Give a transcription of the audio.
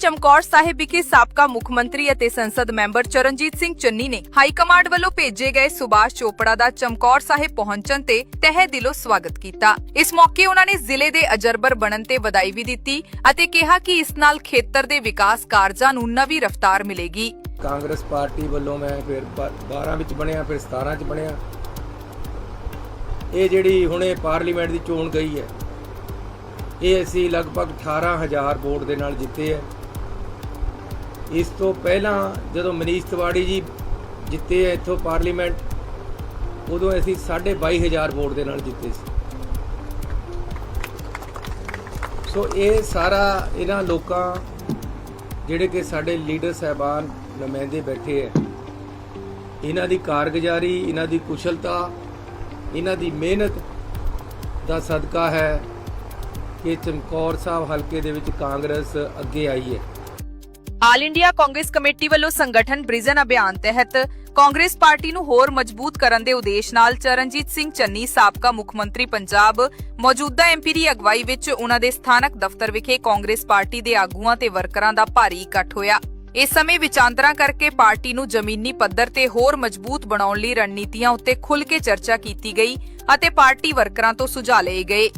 ਚਮਕੌਰ ਸਾਹਿਬ ਵਿਖੇ ਸਾਬਕਾ ਮੁੱਖ ਮੰਤਰੀ ਅਤੇ ਸੰਸਦ ਮੈਂਬਰ ਚਰਨਜੀਤ ਸਿੰਘ ਚੰਨੀ ਨੇ ਹਾਈ ਕਮਾਂਡ ਵੱਲੋਂ ਭੇਜੇ ਗਏ ਸੁਭਾਸ਼ ਚੋਪੜਾ ਦਾ ਚਮਕੌਰ ਸਾਹਿਬ ਪਹੁੰਚਣ ਤੇ ਤਹਿ ਦਿਲੋਂ ਸਵਾਗਤ ਕੀਤਾ। ਇਸ ਮੌਕੇ ਉਹਨਾਂ ਨੇ ਜ਼ਿਲ੍ਹੇ ਦੇ ਅਜਰਬਰ ਬਣਨ ਤੇ ਵਧਾਈ ਵੀ ਦਿੱਤੀ ਅਤੇ ਕਿਹਾ ਕਿ ਇਸ ਨਾਲ ਖੇਤਰ ਦੇ ਵਿਕਾਸ ਕਾਰਜਾਂ ਨੂੰ ਨਵੀਂ ਰਫ਼ਤਾਰ ਮਿਲੇਗੀ। ਕਾਂਗਰਸ ਪਾਰਟੀ ਵੱਲੋਂ ਮੈਂ ਫਿਰ ਬ- 12 ਵਿੱਚ ਬਣਿਆ, ਫਿਰ 17 ਚ ਬਣਿਆ। ਇਹ ਜਿਹੜੀ ਹੁਣੇ ਪਾਰਲੀਮੈਂਟ ਦੀ ਚੋਣ ਗਈ ਹੈ, ਇਹ ਅਸੀਂ ਲਗਭਗ 18000 ਵੋਟ ਦੇ ਨਾਲ ਜਿੱਤੇ ਹੈ। ਇਸ ਤੋਂ ਪਹਿਲਾਂ ਜਦੋਂ ਮਨੀਸ਼ ਤਿਵਾੜੀ ਜੀ ਜਿੱਤੇ ਹੈ ਇੱਥੋਂ ਪਾਰਲੀਮੈਂਟ, ਉਦੋਂ ਅਸੀਂ 22500 ਵੋਟ ਦੇ ਨਾਲ ਜਿੱਤੇ ਸੀ। ਸੋ ਇਹ ਸਾਰਾ ਇਹਨਾਂ ਲੋਕਾਂ ਜਿਹੜੇ ਕਿ ਸਾਡੇ ਲੀਡਰ ਸਹਿਬਾਨ ਨੁਮਾਇੰਦੇ ਬੈਠੇ ਹੈ ਇਹਨਾਂ ਦੀ ਕਾਰਗੁਜ਼ਾਰੀ, ਇਹਨਾਂ ਦੀ ਕੁਸ਼ਲਤਾ, ਇਹਨਾਂ ਦੀ ਮਿਹਨਤ ਦਾ ਸਦਕਾ ਹੈ ਕਿ ਚਮਕੌਰ ਸਾਹਿਬ ਹਲਕੇ ਦੇ ਵਿੱਚ ਕਾਂਗਰਸ ਅੱਗੇ ਆਈ ਹੈ। ਆਲ ਇੰਡੀਆ ਕਾਂਗਰਸ ਕਮੇਟੀ ਵੱਲੋਂ ਸੰਗਠਨ ਬ੍ਰਿਜਨ ਅਭਿਆਨ ਤਹਿਤ ਕਾਂਗਰਸ ਪਾਰਟੀ ਨੂੰ ਹੋਰ ਮਜ਼ਬੂਤ ਕਰਨ ਦੇ ਉਦੇਸ਼ ਨਾਲ ਚਰਨਜੀਤ ਸਿੰਘ ਚੰਨੀ ਸਾਬਕਾ ਮੁੱਖ ਮੰਤਰੀ ਪੰਜਾਬ, ਮੌਜੂਦਾ ਐਮਪੀ ਦੀ ਅਗਵਾਈ ਵਿੱਚ ਉਹਨਾਂ ਦੇ ਸਥਾਨਕ ਦਫ਼ਤਰ ਵਿਖੇ ਕਾਂਗਰਸ ਪਾਰਟੀ ਦੇ ਆਗੂਆਂ ਤੇ ਵਰਕਰਾਂ ਦਾ ਭਾਰੀ ਇਕੱਠ ਹੋਇਆ। ਇਸ ਸਮੇਂ ਵਿਚਾਂਦਰਾ ਕਰਕੇ ਪਾਰਟੀ ਨੂੰ ਜ਼ਮੀਨੀ ਪੱਧਰ ਤੇ ਹੋਰ ਮਜ਼ਬੂਤ ਬਣਾਉਣ ਲਈ ਰਣਨੀਤੀਆਂ ਉੱਤੇ ਖੁੱਲ੍ਹ ਕੇ ਚਰਚਾ ਕੀਤੀ ਗਈ ਅਤੇ ਪਾਰਟੀ ਵਰਕਰਾਂ ਤੋਂ ਸੁਝਾਅ ਲਏ ਗਏ।